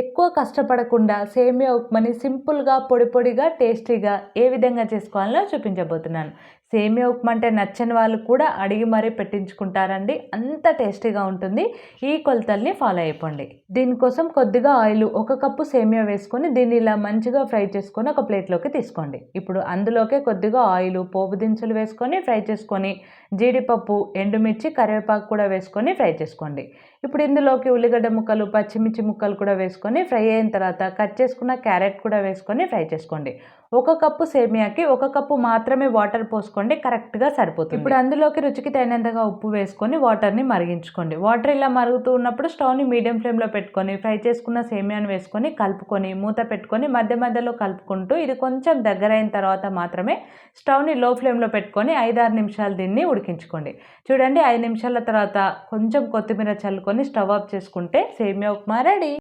ఎక్కువ కష్టపడకుండా సేమియా ఉప్మాని సింపుల్గా పొడి పొడిగా టేస్టీగా ఏ విధంగా చేసుకోవాలో చూపించబోతున్నాను. సేమియా ఉప్మా అంటే నచ్చని వాళ్ళు కూడా అడిగి మరీ పెట్టించుకుంటారండి. అంత టేస్టీగా ఉంటుంది. ఈ కొలతల్ని ఫాలో అయిపోండి. దీనికోసం కొద్దిగా ఆయిల్ ఒక కప్పు సేమియా వేసుకొని దీన్ని ఇలా మంచిగా ఫ్రై చేసుకొని ఒక ప్లేట్లోకి తీసుకోండి. ఇప్పుడు అందులోకే కొద్దిగా ఆయిల్ పోపు దినుసులు వేసుకొని ఫ్రై చేసుకొని జీడిపప్పు ఎండుమిర్చి కరివేపాకు కూడా వేసుకొని ఫ్రై చేసుకోండి. ఇప్పుడు ఇందులోకి ఉల్లిగడ్డ ముక్కలు పచ్చిమిర్చి ముక్కలు కూడా వేసుకొని ఫ్రై అయిన తర్వాత కట్ చేసుకున్న క్యారెట్ కూడా వేసుకొని ఫ్రై చేసుకోండి. ఒక కప్పు సేమియాకి ఒక కప్పు మాత్రమే వాటర్ పోసుకోండి కరెక్ట్గా సరిపోతుంది. ఇప్పుడు అందులోకి రుచికి తగినంతగా ఉప్పు వేసుకొని వాటర్ని మరిగించుకోండి. వాటర్ ఇలా మరుగుతూ ఉన్నప్పుడు స్టవ్ని మీడియం ఫ్లేమ్లో పెట్టుకొని ఫ్రై చేసుకున్న సేమియాను వేసుకొని కలుపుకొని మూత పెట్టుకొని మధ్య మధ్యలో కలుపుకుంటూ ఇది కొంచెం దగ్గర అయిన తర్వాత మాత్రమే స్టవ్ని లో ఫ్లేమ్లో పెట్టుకొని ఐదారు నిమిషాలు దీన్ని ఉడికించుకోండి. చూడండి ఐదు నిమిషాల తర్వాత కొంచెం కొత్తిమీర చల్లుకొని స్టవ్ ఆఫ్ చేసుకుంటే సేమియా ఉప్మా రెడీ.